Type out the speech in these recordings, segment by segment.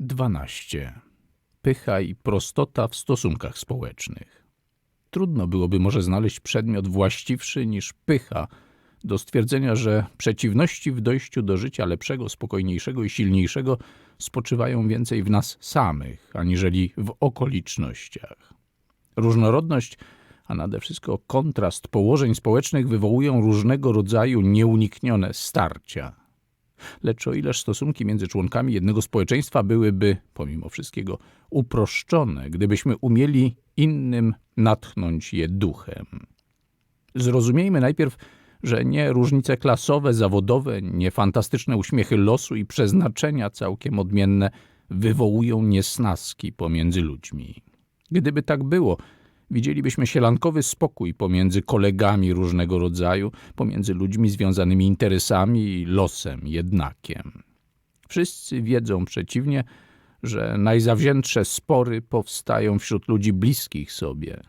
12. Pycha i prostota w stosunkach społecznych. Trudno byłoby może znaleźć przedmiot właściwszy niż pycha do stwierdzenia, że przeciwności w dojściu do życia lepszego, spokojniejszego i silniejszego spoczywają więcej w nas samych, aniżeli w okolicznościach. Różnorodność, a nade wszystko kontrast położeń społecznych wywołują różnego rodzaju nieuniknione starcia. Lecz o ileż stosunki między członkami jednego społeczeństwa byłyby, pomimo wszystkiego, uproszczone, gdybyśmy umieli innym natchnąć je duchem. Zrozumiejmy najpierw, że nie różnice klasowe, zawodowe, nie fantastyczne uśmiechy losu i przeznaczenia całkiem odmienne wywołują niesnaski pomiędzy ludźmi. Gdyby tak było, widzielibyśmy sielankowy spokój pomiędzy kolegami różnego rodzaju, pomiędzy ludźmi związanymi interesami i losem jednakiem. Wszyscy wiedzą przeciwnie, że najzawziętsze spory powstają wśród ludzi bliskich sobie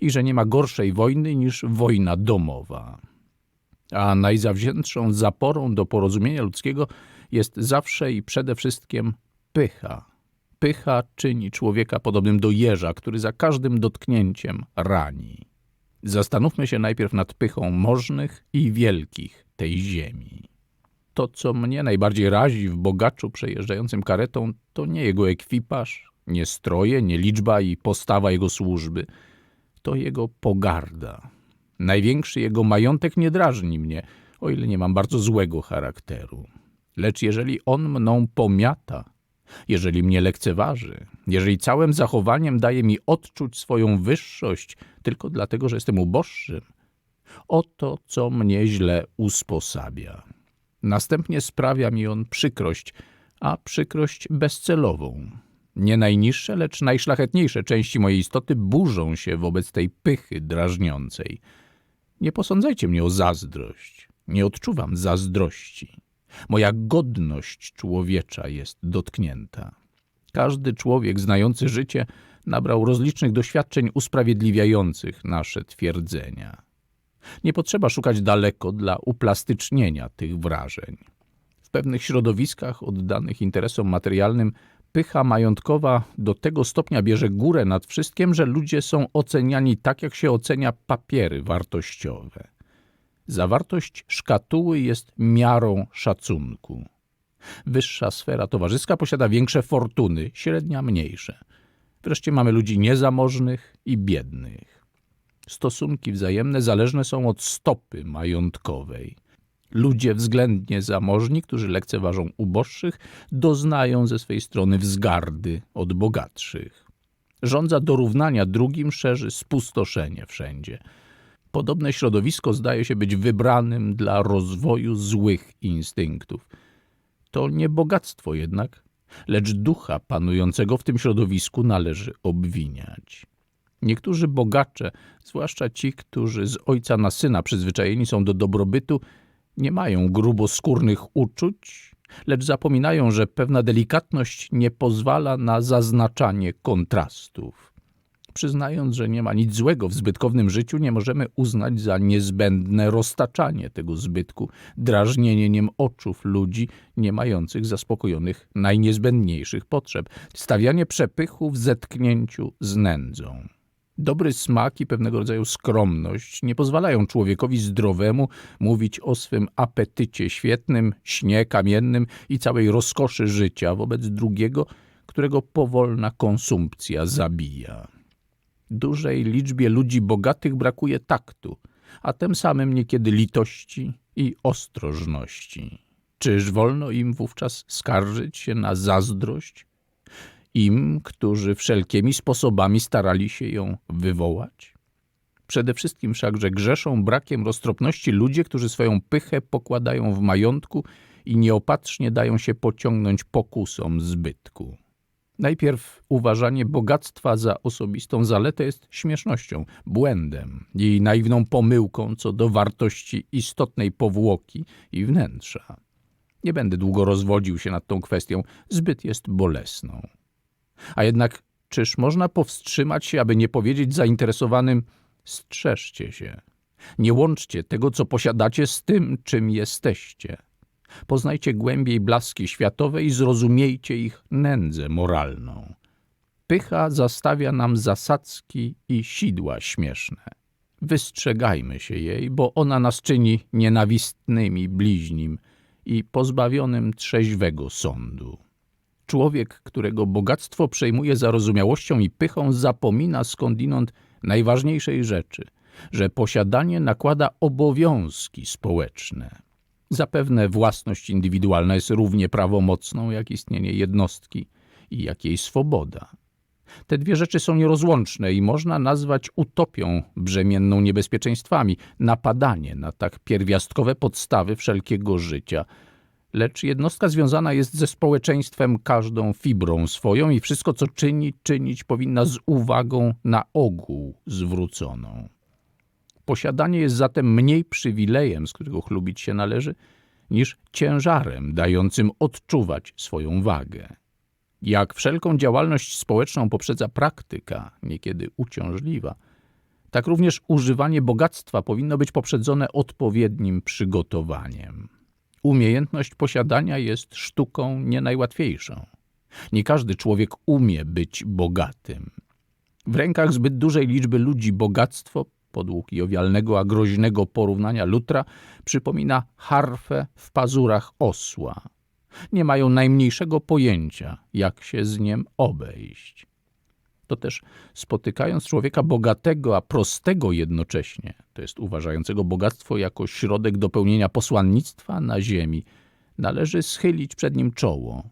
i że nie ma gorszej wojny niż wojna domowa. A najzawziętszą zaporą do porozumienia ludzkiego jest zawsze i przede wszystkim pycha. Pycha czyni człowieka podobnym do jeża, który za każdym dotknięciem rani. Zastanówmy się najpierw nad pychą możnych i wielkich tej ziemi. To, co mnie najbardziej razi w bogaczu przejeżdżającym karetą, to nie jego ekwipaż, nie stroje, nie liczba i postawa jego służby. To jego pogarda. Największy jego majątek nie drażni mnie, o ile nie mam bardzo złego charakteru. Lecz jeżeli on mną pomiata, jeżeli mnie lekceważy, jeżeli całym zachowaniem daje mi odczuć swoją wyższość tylko dlatego, że jestem uboższym, oto co mnie źle usposabia. Następnie sprawia mi on przykrość, a przykrość bezcelową. Nie najniższe, lecz najszlachetniejsze części mojej istoty burzą się wobec tej pychy drażniącej. Nie posądzajcie mnie o zazdrość. Nie odczuwam zazdrości. Moja godność człowiecza jest dotknięta. Każdy człowiek znający życie nabrał rozlicznych doświadczeń usprawiedliwiających nasze twierdzenia. Nie potrzeba szukać daleko dla uplastycznienia tych wrażeń. W pewnych środowiskach oddanych interesom materialnym pycha majątkowa do tego stopnia bierze górę nad wszystkim, że ludzie są oceniani tak, jak się ocenia papiery wartościowe. Zawartość szkatuły jest miarą szacunku. Wyższa sfera towarzyska posiada większe fortuny, średnia mniejsze. Wreszcie mamy ludzi niezamożnych i biednych. Stosunki wzajemne zależne są od stopy majątkowej. Ludzie względnie zamożni, którzy lekceważą uboższych, doznają ze swej strony wzgardy od bogatszych. Rządza dorównania drugim szerzy spustoszenie wszędzie. Podobne środowisko zdaje się być wybranym dla rozwoju złych instynktów. To nie bogactwo jednak, lecz ducha panującego w tym środowisku należy obwiniać. Niektórzy bogacze, zwłaszcza ci, którzy z ojca na syna przyzwyczajeni są do dobrobytu, nie mają gruboskórnych uczuć, lecz zapominają, że pewna delikatność nie pozwala na zaznaczanie kontrastów. Przyznając, że nie ma nic złego w zbytkownym życiu, nie możemy uznać za niezbędne roztaczanie tego zbytku, drażnienie niem oczów ludzi nie mających zaspokojonych najniezbędniejszych potrzeb, stawianie przepychu w zetknięciu z nędzą. Dobry smak i pewnego rodzaju skromność nie pozwalają człowiekowi zdrowemu mówić o swym apetycie świetnym, śnie kamiennym i całej rozkoszy życia wobec drugiego, którego powolna konsumpcja zabija. Dużej liczbie ludzi bogatych brakuje taktu, a tym samym niekiedy litości i ostrożności. Czyż wolno im wówczas skarżyć się na zazdrość, im, którzy wszelkimi sposobami starali się ją wywołać? Przede wszystkim wszakże grzeszą brakiem roztropności ludzie, którzy swoją pychę pokładają w majątku i nieopatrznie dają się pociągnąć pokusom zbytku. Najpierw uważanie bogactwa za osobistą zaletę jest śmiesznością, błędem i naiwną pomyłką co do wartości istotnej powłoki i wnętrza. Nie będę długo rozwodził się nad tą kwestią, zbyt jest bolesną. A jednak czyż można powstrzymać się, aby nie powiedzieć zainteresowanym strzeżcie się. Nie łączcie tego, co posiadacie z tym, czym jesteście. Poznajcie głębiej blaski światowe i zrozumiejcie ich nędzę moralną. Pycha zastawia nam zasadzki i sidła śmieszne. Wystrzegajmy się jej, bo ona nas czyni nienawistnymi bliźnim i pozbawionym trzeźwego sądu. Człowiek, którego bogactwo przejmuje zarozumiałością i pychą, zapomina skądinąd najważniejszej rzeczy, że posiadanie nakłada obowiązki społeczne. Zapewne własność indywidualna jest równie prawomocną jak istnienie jednostki i jak jej swoboda. Te dwie rzeczy są nierozłączne i można nazwać utopią brzemienną niebezpieczeństwami, napadanie na tak pierwiastkowe podstawy wszelkiego życia. Lecz jednostka związana jest ze społeczeństwem każdą fibrą swoją i wszystko, co czyni, czynić powinna z uwagą na ogół zwróconą. Posiadanie jest zatem mniej przywilejem, z którego chlubić się należy, niż ciężarem dającym odczuwać swoją wagę. Jak wszelką działalność społeczną poprzedza praktyka, niekiedy uciążliwa, tak również używanie bogactwa powinno być poprzedzone odpowiednim przygotowaniem. Umiejętność posiadania jest sztuką nie najłatwiejszą. Nie każdy człowiek umie być bogatym. W rękach zbyt dużej liczby ludzi bogactwo, podług jowialnego a groźnego porównania Lutra, przypomina harfę w pazurach osła nie mają najmniejszego pojęcia, jak się z nim obejść. To też spotykając człowieka bogatego, a prostego jednocześnie, to jest uważającego bogactwo jako środek do pełnienia posłannictwa na ziemi, należy schylić przed nim czoło,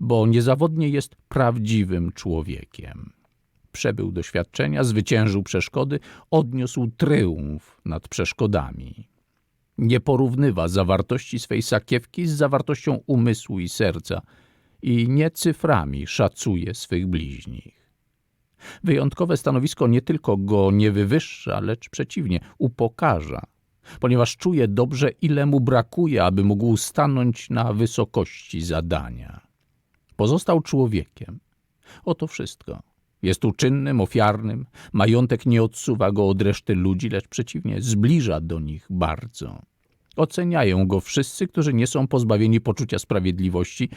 bo niezawodnie jest prawdziwym człowiekiem. Przebył doświadczenia, zwyciężył przeszkody, odniósł tryumf nad przeszkodami nie porównywa zawartości swej sakiewki z zawartością umysłu i serca i nie cyframi szacuje swych bliźnich. Wyjątkowe stanowisko nie tylko go nie wywyższa, lecz przeciwnie, upokarza, ponieważ czuje dobrze, ile mu brakuje, aby mógł stanąć na wysokości zadania. Pozostał człowiekiem. Oto wszystko. Jest uczynnym, ofiarnym, majątek nie odsuwa go od reszty ludzi, lecz przeciwnie, zbliża do nich bardzo. Oceniają go wszyscy, którzy nie są pozbawieni poczucia sprawiedliwości,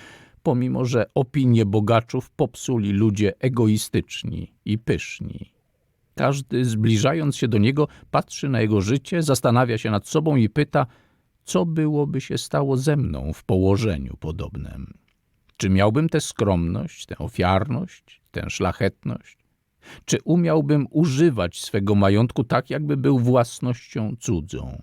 pomimo że opinie bogaczów popsuli ludzie egoistyczni i pyszni. Każdy, zbliżając się do niego, patrzy na jego życie, zastanawia się nad sobą i pyta, co byłoby się stało ze mną w położeniu podobnym. Czy miałbym tę skromność, tę ofiarność, tę szlachetność? Czy umiałbym używać swego majątku tak, jakby był własnością cudzą?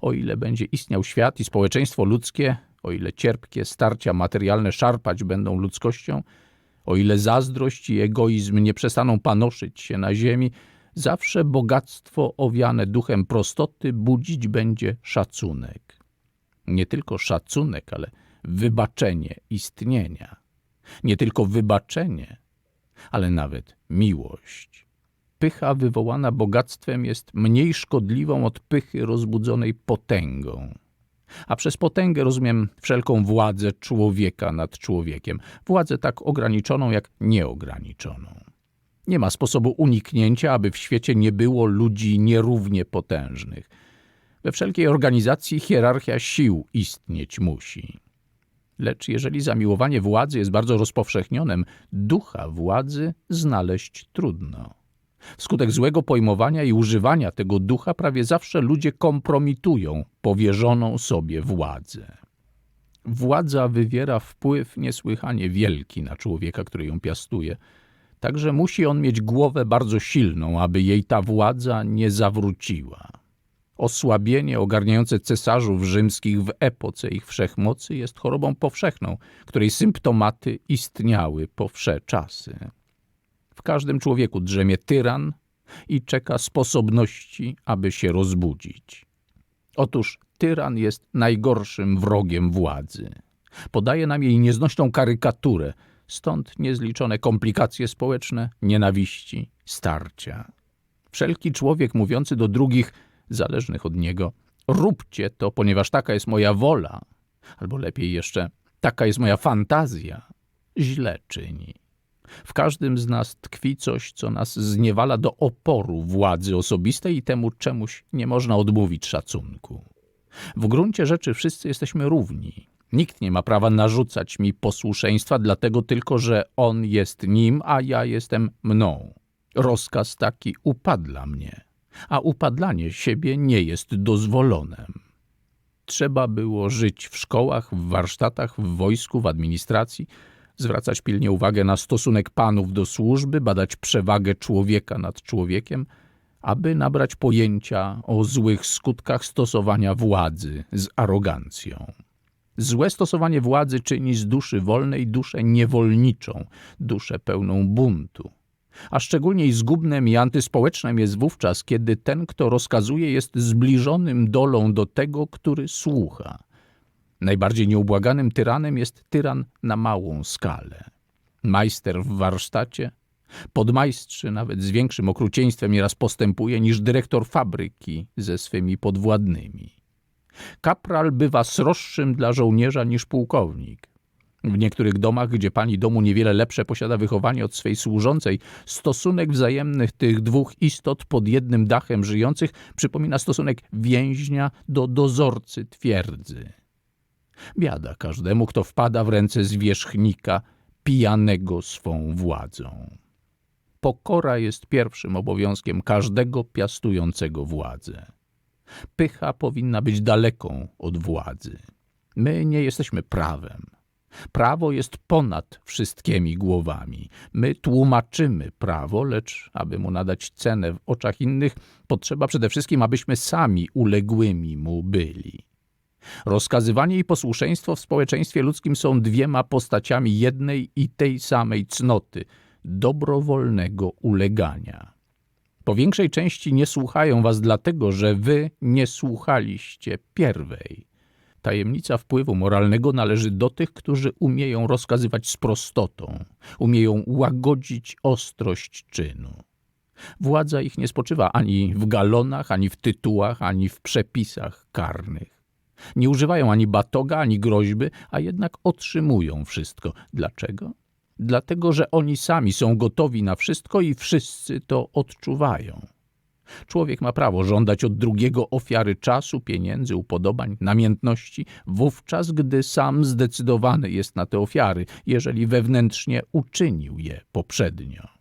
O ile będzie istniał świat i społeczeństwo ludzkie, o ile cierpkie starcia materialne szarpać będą ludzkością, o ile zazdrość i egoizm nie przestaną panoszyć się na ziemi, zawsze bogactwo owiane duchem prostoty budzić będzie szacunek. Nie tylko szacunek, ale wybaczenie istnienia. Nie tylko wybaczenie, ale nawet miłość. Pycha wywołana bogactwem jest mniej szkodliwą od pychy rozbudzonej potęgą. A przez potęgę rozumiem wszelką władzę człowieka nad człowiekiem, władzę tak ograniczoną jak nieograniczoną. Nie ma sposobu uniknięcia, aby w świecie nie było ludzi nierównie potężnych. We wszelkiej organizacji hierarchia sił istnieć musi. Lecz jeżeli zamiłowanie władzy jest bardzo rozpowszechnionym, ducha władzy znaleźć trudno. Wskutek złego pojmowania i używania tego ducha prawie zawsze ludzie kompromitują powierzoną sobie władzę. Władza wywiera wpływ niesłychanie wielki na człowieka, który ją piastuje. Także musi on mieć głowę bardzo silną, aby jej ta władza nie zawróciła. Osłabienie ogarniające cesarzów rzymskich w epoce ich wszechmocy jest chorobą powszechną, której symptomaty istniały po wsze czasy. W każdym człowieku drzemie tyran i czeka sposobności, aby się rozbudzić. Otóż tyran jest najgorszym wrogiem władzy. Podaje nam jej nieznośną karykaturę, stąd niezliczone komplikacje społeczne, nienawiści, starcia. Wszelki człowiek mówiący do drugich, zależnych od niego, róbcie to, ponieważ taka jest moja wola, albo lepiej jeszcze, taka jest moja fantazja, źle czyni. W każdym z nas tkwi coś, co nas zniewala do oporu władzy osobistej i temu czemuś nie można odmówić szacunku. W gruncie rzeczy wszyscy jesteśmy równi. Nikt nie ma prawa narzucać mi posłuszeństwa, dlatego tylko, że on jest nim, a ja jestem mną. Rozkaz taki upadla mnie, a upadlanie siebie nie jest dozwolonem. Trzeba było żyć w szkołach, w warsztatach, w wojsku, w administracji, zwracać pilnie uwagę na stosunek panów do służby, badać przewagę człowieka nad człowiekiem, aby nabrać pojęcia o złych skutkach stosowania władzy z arogancją. Złe stosowanie władzy czyni z duszy wolnej duszę niewolniczą, duszę pełną buntu. A szczególnie zgubnym i antyspołecznym jest wówczas, kiedy ten, kto rozkazuje, jest zbliżonym dolą do tego, który słucha. Najbardziej nieubłaganym tyranem jest tyran na małą skalę. Majster w warsztacie, podmajstrzy nawet z większym okrucieństwem nieraz postępuje niż dyrektor fabryki ze swymi podwładnymi. Kapral bywa sroższym dla żołnierza niż pułkownik. W niektórych domach, gdzie pani domu niewiele lepsze posiada wychowanie od swej służącej, stosunek wzajemnych tych dwóch istot pod jednym dachem żyjących przypomina stosunek więźnia do dozorcy twierdzy. Biada każdemu, kto wpada w ręce zwierzchnika pijanego swą władzą. Pokora jest pierwszym obowiązkiem każdego piastującego władzę. Pycha powinna być daleką od władzy. My nie jesteśmy prawem. Prawo jest ponad wszystkimi głowami. My tłumaczymy prawo, lecz aby mu nadać cenę w oczach innych, potrzeba przede wszystkim, abyśmy sami uległymi mu byli. Rozkazywanie i posłuszeństwo w społeczeństwie ludzkim są dwiema postaciami jednej i tej samej cnoty dobrowolnego ulegania. Po większej części nie słuchają was dlatego, że wy nie słuchaliście pierwej. Tajemnica wpływu moralnego należy do tych, którzy umieją rozkazywać z prostotą, umieją łagodzić ostrość czynu. Władza ich nie spoczywa ani w galonach, ani w tytułach, ani w przepisach karnych. Nie używają ani batoga, ani groźby, a jednak otrzymują wszystko. Dlaczego? Dlatego, że oni sami są gotowi na wszystko i wszyscy to odczuwają. Człowiek ma prawo żądać od drugiego ofiary czasu, pieniędzy, upodobań, namiętności, wówczas gdy sam zdecydowany jest na te ofiary, jeżeli wewnętrznie uczynił je poprzednio.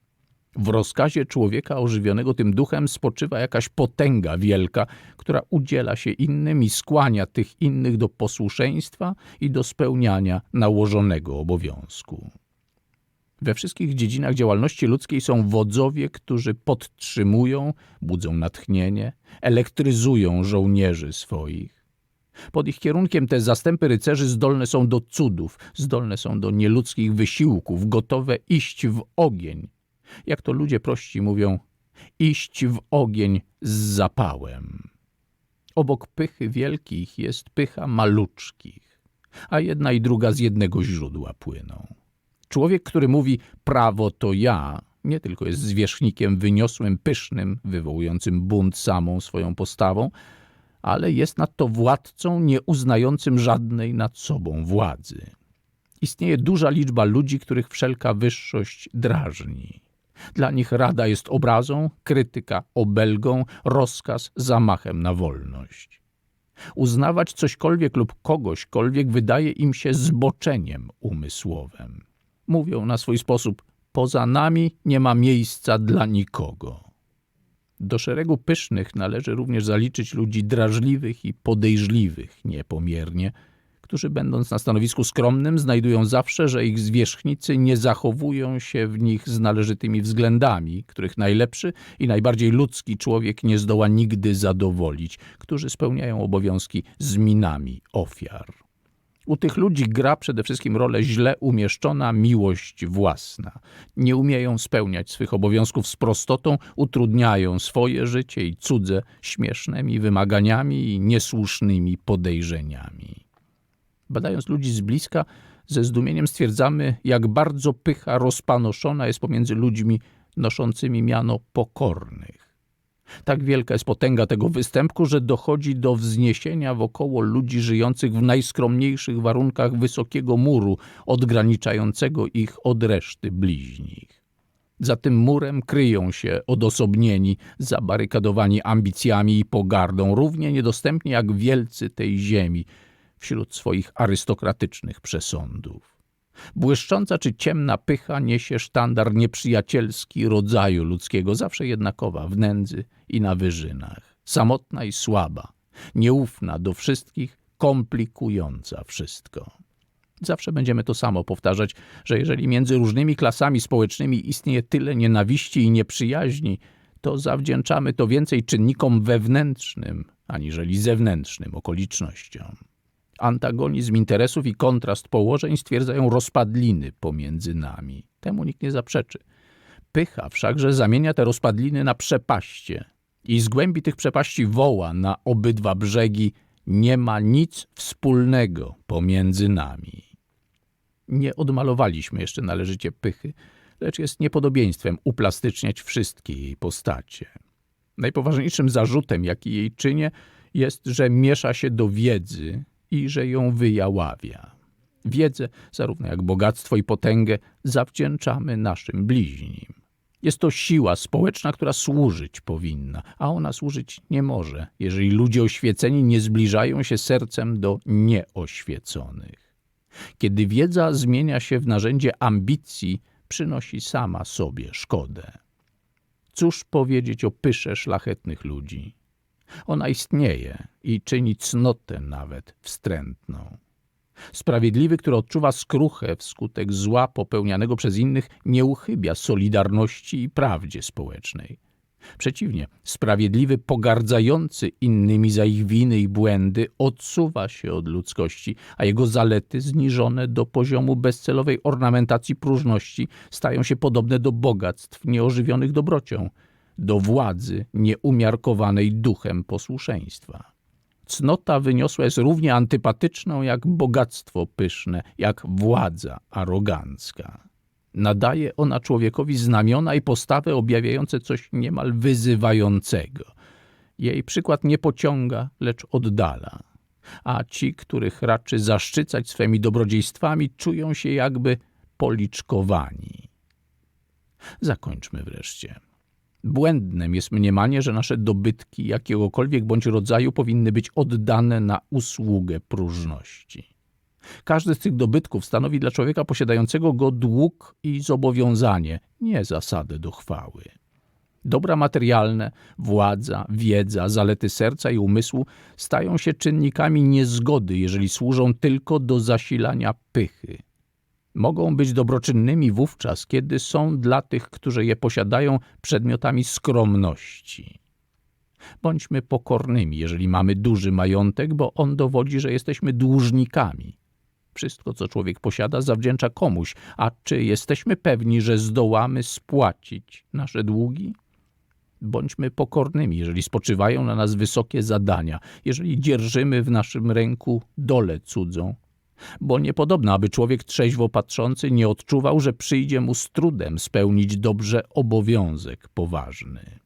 W rozkazie człowieka ożywionego tym duchem spoczywa jakaś potęga wielka, która udziela się innym i skłania tych innych do posłuszeństwa i do spełniania nałożonego obowiązku. We wszystkich dziedzinach działalności ludzkiej są wodzowie, którzy podtrzymują, budzą natchnienie, elektryzują żołnierzy swoich. Pod ich kierunkiem te zastępy rycerzy zdolne są do cudów, zdolne są do nieludzkich wysiłków, gotowe iść w ogień. Jak to ludzie prości mówią, iść w ogień z zapałem. Obok pychy wielkich jest pycha maluczkich, a jedna i druga z jednego źródła płyną. Człowiek, który mówi prawo to ja, nie tylko jest zwierzchnikiem wyniosłym, pysznym, wywołującym bunt samą swoją postawą, ale jest nadto władcą nieuznającym żadnej nad sobą władzy. Istnieje duża liczba ludzi, których wszelka wyższość drażni. Dla nich rada jest obrazą, krytyka obelgą, rozkaz zamachem na wolność. Uznawać cośkolwiek lub kogośkolwiek wydaje im się zboczeniem umysłowym mówią na swój sposób: Poza nami nie ma miejsca dla nikogo. Do szeregu pysznych należy również zaliczyć ludzi drażliwych i podejrzliwych niepomiernie, którzy będąc na stanowisku skromnym znajdują zawsze, że ich zwierzchnicy nie zachowują się w nich z należytymi względami, których najlepszy i najbardziej ludzki człowiek nie zdoła nigdy zadowolić, którzy spełniają obowiązki z minami ofiar. U tych ludzi gra przede wszystkim rolę źle umieszczona miłość własna. Nie umieją spełniać swych obowiązków z prostotą, utrudniają swoje życie i cudze śmiesznymi wymaganiami i niesłusznymi podejrzeniami. Badając ludzi z bliska, ze zdumieniem stwierdzamy, jak bardzo pycha rozpanoszona jest pomiędzy ludźmi noszącymi miano pokornych. Tak wielka jest potęga tego występku, że dochodzi do wzniesienia wokoło ludzi żyjących w najskromniejszych warunkach wysokiego muru, odgraniczającego ich od reszty bliźnich. Za tym murem kryją się odosobnieni, zabarykadowani ambicjami i pogardą, równie niedostępni jak wielcy tej ziemi wśród swoich arystokratycznych przesądów. Błyszcząca czy ciemna pycha niesie sztandar nieprzyjacielski rodzaju ludzkiego, zawsze jednakowa w nędzy i na wyżynach, samotna i słaba, nieufna do wszystkich, komplikująca wszystko. Zawsze będziemy to samo powtarzać, że jeżeli między różnymi klasami społecznymi istnieje tyle nienawiści i nieprzyjaźni, to zawdzięczamy to więcej czynnikom wewnętrznym, aniżeli zewnętrznym okolicznościom. Antagonizm interesów i kontrast położeń stwierdzają rozpadliny pomiędzy nami. Temu nikt nie zaprzeczy. Pycha wszakże zamienia te rozpadliny na przepaście i z głębi tych przepaści woła na obydwa brzegi nie ma nic wspólnego pomiędzy nami. Nie odmalowaliśmy jeszcze należycie pychy, lecz jest niepodobieństwem uplastyczniać wszystkie jej postacie. Najpoważniejszym zarzutem, jaki jej czynię, jest, że miesza się do wiedzy i że ją wyjaławia. Wiedzę, zarówno jak bogactwo i potęgę, zawdzięczamy naszym bliźnim. Jest to siła społeczna, która służyć powinna, a ona służyć nie może, jeżeli ludzie oświeceni nie zbliżają się sercem do nieoświeconych. Kiedy wiedza zmienia się w narzędzie ambicji, przynosi sama sobie szkodę. Cóż powiedzieć o pysze szlachetnych ludzi? Ona istnieje i czyni cnotę nawet wstrętną. Sprawiedliwy, który odczuwa skruchę wskutek zła popełnianego przez innych, nie uchybia solidarności i prawdzie społecznej. Przeciwnie, sprawiedliwy, pogardzający innymi za ich winy i błędy, odsuwa się od ludzkości, a jego zalety, zniżone do poziomu bezcelowej ornamentacji próżności, stają się podobne do bogactw nieożywionych dobrocią, do władzy nieumiarkowanej duchem posłuszeństwa. Cnota wyniosła jest równie antypatyczną jak bogactwo pyszne, jak władza arogancka. Nadaje ona człowiekowi znamiona i postawy objawiające coś niemal wyzywającego. Jej przykład nie pociąga, lecz oddala. A ci, których raczy zaszczycać swymi dobrodziejstwami, czują się jakby policzkowani. Zakończmy wreszcie. Błędnym jest mniemanie, że nasze dobytki jakiegokolwiek bądź rodzaju powinny być oddane na usługę próżności. Każdy z tych dobytków stanowi dla człowieka posiadającego go dług i zobowiązanie, nie zasadę do chwały. Dobra materialne, władza, wiedza, zalety serca i umysłu stają się czynnikami niezgody, jeżeli służą tylko do zasilania pychy. Mogą być dobroczynnymi wówczas, kiedy są dla tych, którzy je posiadają, przedmiotami skromności. Bądźmy pokornymi, jeżeli mamy duży majątek, bo on dowodzi, że jesteśmy dłużnikami. Wszystko, co człowiek posiada, zawdzięcza komuś, a czy jesteśmy pewni, że zdołamy spłacić nasze długi? Bądźmy pokornymi, jeżeli spoczywają na nas wysokie zadania, jeżeli dzierżymy w naszym ręku dole cudzą. Bo niepodobna, aby człowiek trzeźwo patrzący nie odczuwał, że przyjdzie mu z trudem spełnić dobrze obowiązek poważny.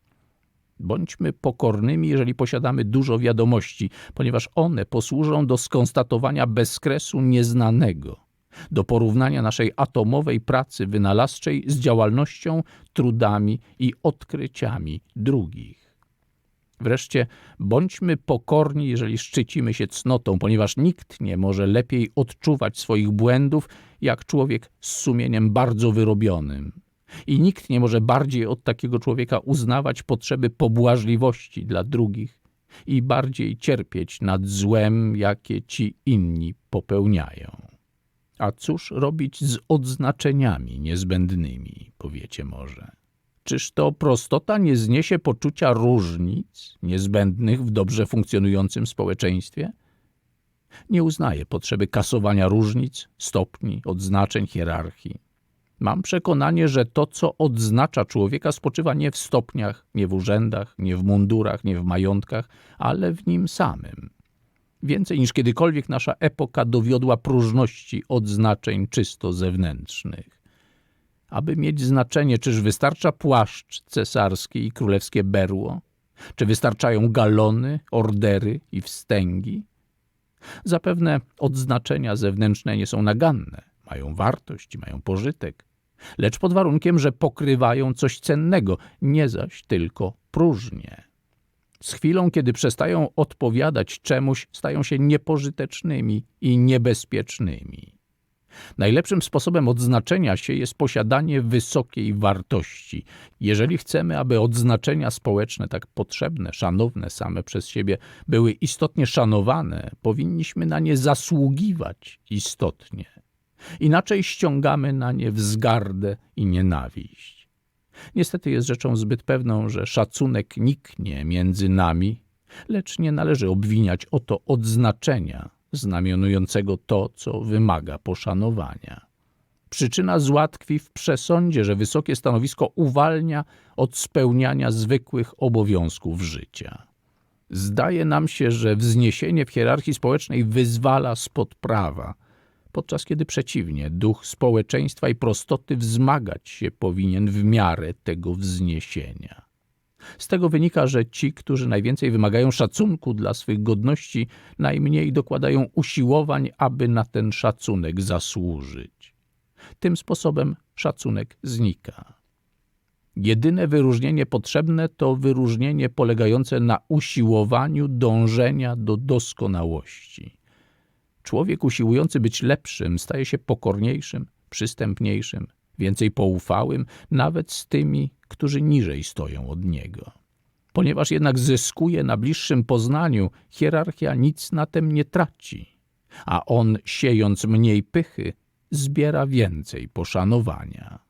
Bądźmy pokornymi, jeżeli posiadamy dużo wiadomości, ponieważ one posłużą do skonstatowania bezkresu nieznanego, do porównania naszej atomowej pracy wynalazczej z działalnością, trudami i odkryciami drugich. Wreszcie bądźmy pokorni, jeżeli szczycimy się cnotą, ponieważ nikt nie może lepiej odczuwać swoich błędów, jak człowiek z sumieniem bardzo wyrobionym. I nikt nie może bardziej od takiego człowieka uznawać potrzeby pobłażliwości dla drugich i bardziej cierpieć nad złem, jakie ci inni popełniają. A cóż robić z odznaczeniami niezbędnymi, powiecie może? Czyż to prostota nie zniesie poczucia różnic niezbędnych w dobrze funkcjonującym społeczeństwie? Nie uznaje potrzeby kasowania różnic, stopni, odznaczeń, hierarchii. Mam przekonanie, że to, co odznacza człowieka, spoczywa nie w stopniach, nie w urzędach, nie w mundurach, nie w majątkach, ale w nim samym. Więcej niż kiedykolwiek nasza epoka dowiodła próżności odznaczeń czysto zewnętrznych. Aby mieć znaczenie, czyż wystarcza płaszcz cesarski i królewskie berło? Czy wystarczają galony, ordery i wstęgi? Zapewne odznaczenia zewnętrzne nie są naganne, mają wartość i mają pożytek, lecz pod warunkiem, że pokrywają coś cennego, nie zaś tylko próżnię. Z chwilą, kiedy przestają odpowiadać czemuś, stają się niepożytecznymi i niebezpiecznymi. Najlepszym sposobem odznaczenia się jest posiadanie wysokiej wartości. Jeżeli chcemy, aby odznaczenia społeczne, tak potrzebne, szanowne same przez siebie, były istotnie szanowane, powinniśmy na nie zasługiwać istotnie. Inaczej ściągamy na nie wzgardę i nienawiść. Niestety jest rzeczą zbyt pewną, że szacunek niknie między nami, lecz nie należy obwiniać o to odznaczenia znamionującego to, co wymaga poszanowania. Przyczyna zła tkwi w przesądzie, że wysokie stanowisko uwalnia od spełniania zwykłych obowiązków życia. Zdaje nam się, że wzniesienie w hierarchii społecznej wyzwala spod prawa, podczas kiedy przeciwnie, duch społeczeństwa i prostoty wzmagać się powinien w miarę tego wzniesienia. Z tego wynika, że ci, którzy najwięcej wymagają szacunku dla swych godności, najmniej dokładają usiłowań, aby na ten szacunek zasłużyć. Tym sposobem szacunek znika. Jedyne wyróżnienie potrzebne to wyróżnienie polegające na usiłowaniu dążenia do doskonałości. Człowiek usiłujący być lepszym staje się pokorniejszym, przystępniejszym, więcej poufałym, nawet z tymi, którzy niżej stoją od niego. Ponieważ jednak zyskuje na bliższym poznaniu, hierarchia nic na tym nie traci, a on, siejąc mniej pychy, zbiera więcej poszanowania.